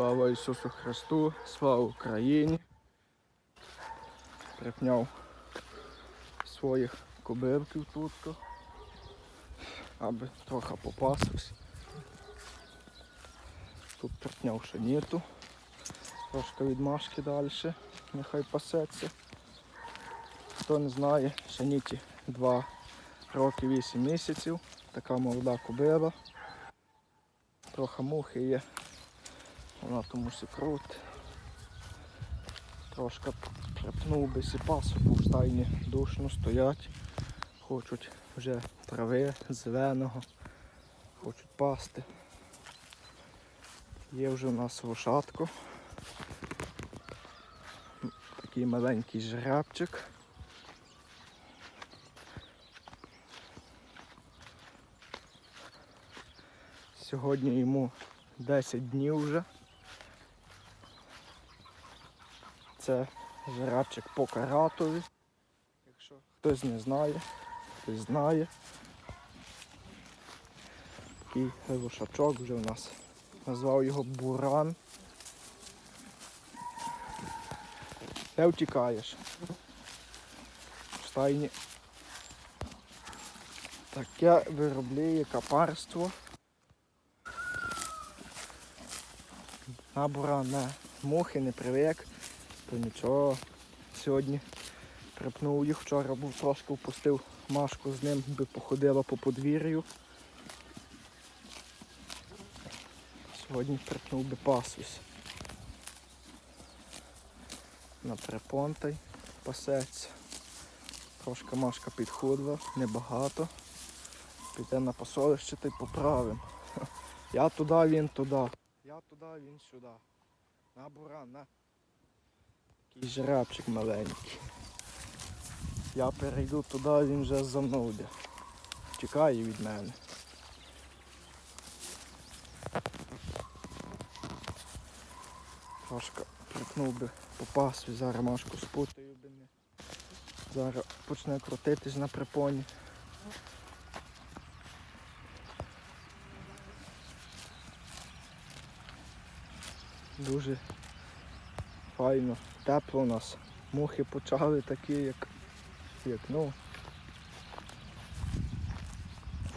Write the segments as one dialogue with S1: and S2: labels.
S1: Слава Ісусу Христу, слава Україні. Припняв своїх кобилків тут, аби трохи попасився. Тут припняв шаніту, трошки відмашки далі, нехай пасеться. Хто не знає, шаніті 2 роки 8 місяців, така молода кобила. Трохи мухи є, вона тому все крут. Трошки припнув би пасоку в стайні душно стоять. Хочуть вже трави зеленого, хочуть пасти. Є вже у нас лошадко. Такий маленький жребчик. Сьогодні йому 10 днів вже. Це жрачик по каратові. Якщо хтось не знає, хтось знає. Такий лошачок вже у нас. Назвав його Буран. Де втікаєш? В стайні. Таке виробляє капарство. На мухи не привик, то нічого. Сьогодні припнув їх, вчора був трошки впустив машку з ним, би походила по подвір'ю. Сьогодні припнув би пасусь. На припонтай пасеться. Трошки машка підходила, небагато. Піде на посолище та й поправим. Я туди, він туди. Я туди, він сюди. На буран, на. Такий жрабчик маленький. Я перейду туди, він вже за мною йде. Тікає від мене. Трошки припнув би попасти, зараз машку спутаю би не. Зараз почне крутитись на припоні. Дуже файно, тепло у нас. Мухи почали такі, як, як ну.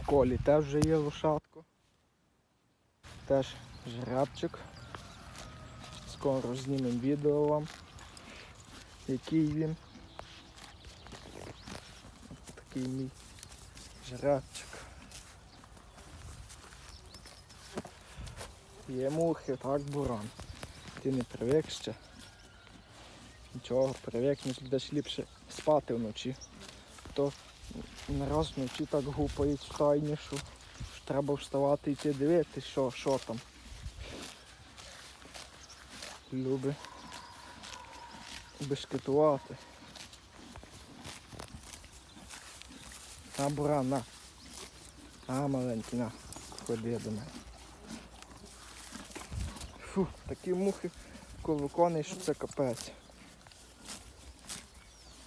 S1: В колі теж вже є лошадко. Теж жребчик. Скоро знімемо відео вам, який він. Такий мій жребчик. Є мухи, так буран. Ти не привик ще. Нічого, привикнеш, будеш ліпше спати вночі. То не раз вночі так гупають в стайні, що, треба вставати і йти дивитися, що, що там. Люби бешкетувати. На буран, на. А, маленький, на, ходи до мене. Фу, такі мухи колокони, що це капець.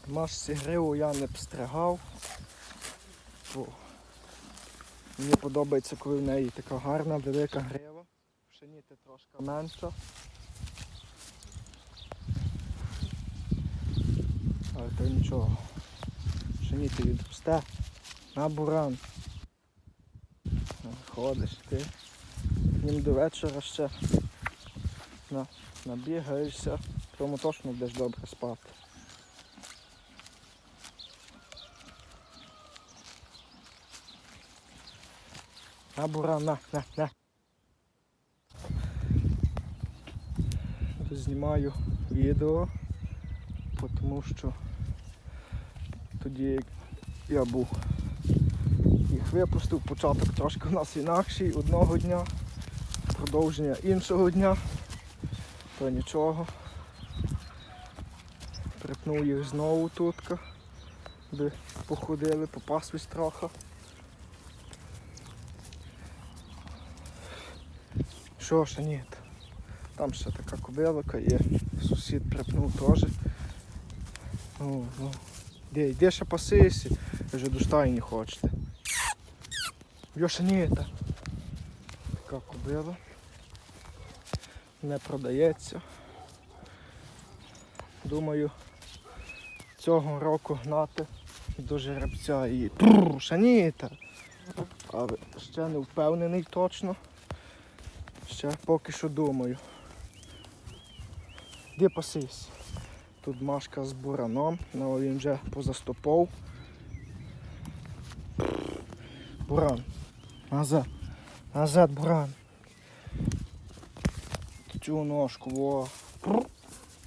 S1: Машці гриву я не обстригав. Фу. Мені подобається, коли в неї така гарна, велика грива. Пшеніти трошки менша. Але то нічого. Пшеніти відпусте. На буран. Ходиш ти. Ним до вечора ще на, набігаєшся, тому точно будеш добре спати. На бура, на, на, на. Знімаю відео, тому що тоді як я був їх випустив, початок трошки у нас інакший одного дня, продовження іншого дня то нічого. Припнув їх знову тут, де походили, попаслись трохи. Що ж, ні. Там ще така кобилка є, сусід припнув теж. Ну, ну. Де, де ще пасися, вже до стайні хочете. Йоша ні, та. Така кобила. не продається. Думаю, цього року гнати до жеребця і шаніта. Але ще не впевнений точно. Ще поки що думаю. Де пасись? Тут Машка з бураном, але він вже позастопов. Буран. Назад. Назад, буран. Цю ножку, во.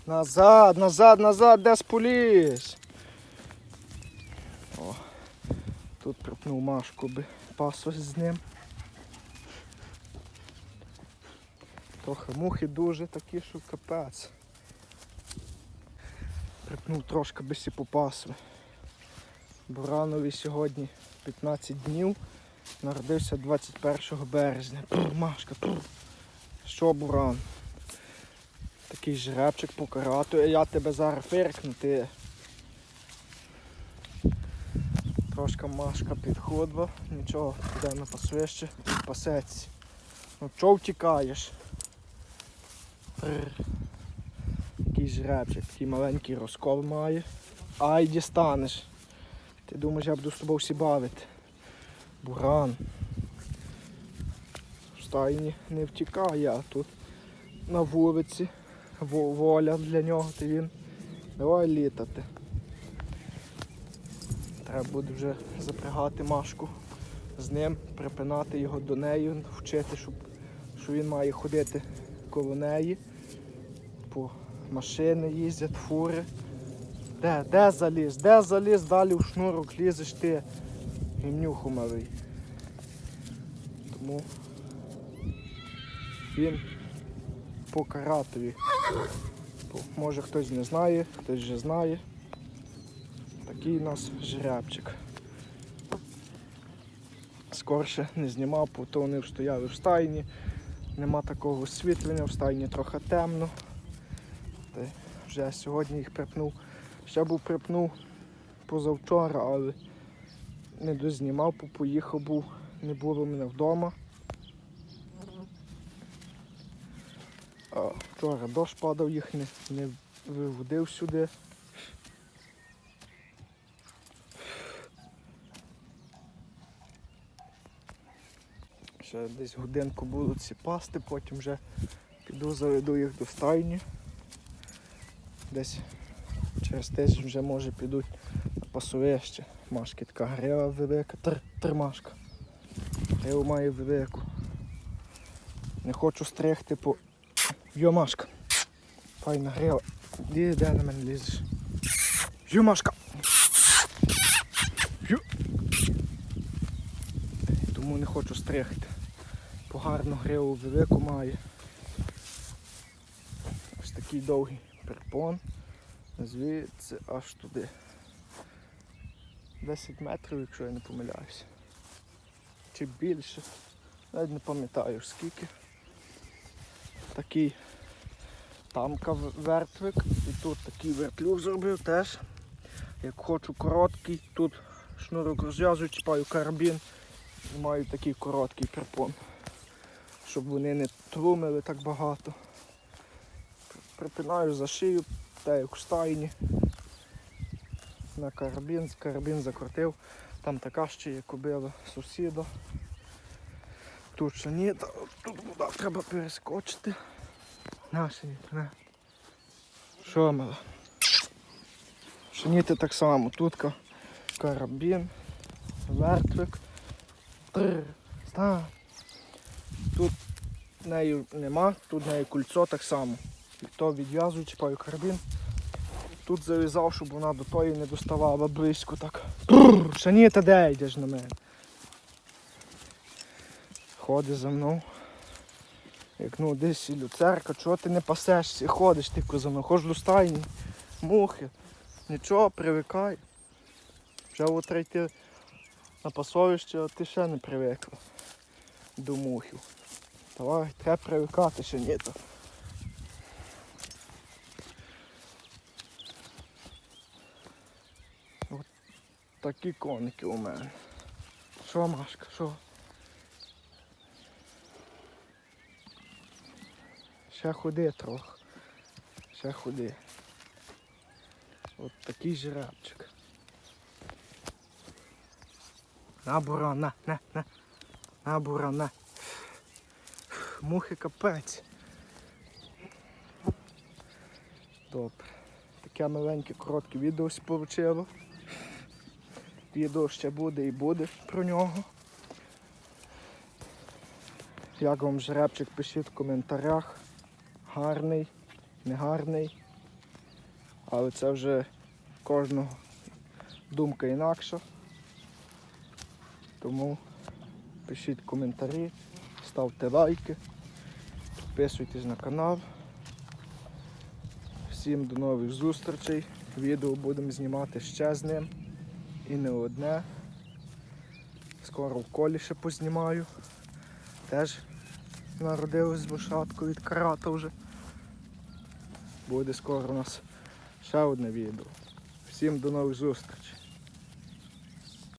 S1: Назад, назад, назад, де споліз. Тут припнув Машку би пасось з ним. Трохи мухи дуже такі, що капець. Припнув трошки би сі попасли. Буранові сьогодні 15 днів. Народився 21 березня. Прр, Машка, прр. Що буран? Такий жеребчик покаратує, я тебе зараз фиркну, ти. Трошка Машка підходила, нічого, піде на пасвище, пасеться. Ну чого втікаєш? Такий жеребчик, такий маленький розкол має. Ай, дістанеш. Ти думаєш, я буду з тобою всі бавити. Буран. В стайні не втікає, а тут на вулиці. Воля для нього, то він. Давай літати. Треба буде вже запрягати Машку з ним, припинати його до неї, вчити, щоб, що він має ходити коло неї. По машини їздять, фури. Де, де заліз? Де заліз? Далі в шнурок лізеш ти гімнюху малий. Тому він по каратові. Може хтось не знає, хтось вже знає. Такий у нас жеребчик. Скорше не знімав, бо то вони стояли в стайні. Нема такого освітлення, в стайні трохи темно. Вже сьогодні їх припнув. Ще був припнув позавчора, але не дознімав, поїхав був, не було мене вдома. А вчора дощ падав, їх не, не виводив сюди. Ще десь годинку будуть ці пасти, потім вже піду заведу їх до стайні. Десь через тиждень вже може підуть на пасовище. Машки така грива велика, тр, тримашка. Гриву маю велику. Не хочу стригти по. Йо, Машка. Файна грива. Де, де на мене лізеш? Йо, Машка. Йо. Тому не хочу стригти. Погарну гриву велику має. Ось такий довгий перпон. Звідси аж туди. 10 метрів, якщо я не помиляюся. Чи більше. Навіть не пам'ятаю скільки. Такий тамка вертвик. І тут такий вертлюг зробив теж. Як хочу короткий, тут шнурок розв'язую, чіпаю карабін і маю такий короткий перпон. Щоб вони не трумили так багато. Припинаю за шию, та як в стайні. На карабін, карабін закрутив. Там така ще є кобила сусіда. Тут ще ні, та тут вода треба перескочити. Наші не. Що мала? Шиніти так само. Тут карабін, вертвик. Стань. Тут нею нема, тут нею кульцо так само. І то відв'язую, чіпаю карабін. Тут зав'язав, щоб вона до тої не доставала близько так. Прррр, Шаніта, де йдеш на мене? Ходить за мною. Як ну десь і люцерка, чого ти не пасешся, ходиш ти за мною, хоч до стайні, мухи. Нічого, привикай. Вже треба йти на пасовище, а ти ще не привикла до мухів. Давай, треба привикати ще ні то. Такі коники у мене. Що, Машка, що? ще ходи трохи. Ще ходи. От такий жеребчик. На бура, на, на, на. На бура, на. Мухи капець. Добре. Таке маленьке коротке відео получило. Відео ще буде і буде про нього. Як вам жеребчик, пишіть в коментарях. Гарний, негарний. Але це вже кожного думка інакша. Тому пишіть коментарі, ставте лайки, підписуйтесь на канал. Всім до нових зустрічей. Відео будемо знімати ще з ним. І не одне. Скоро в колі ще познімаю. Теж народилась лошадку від карата вже. Буде скоро у нас ще одне відео. Всім до нових зустрічей.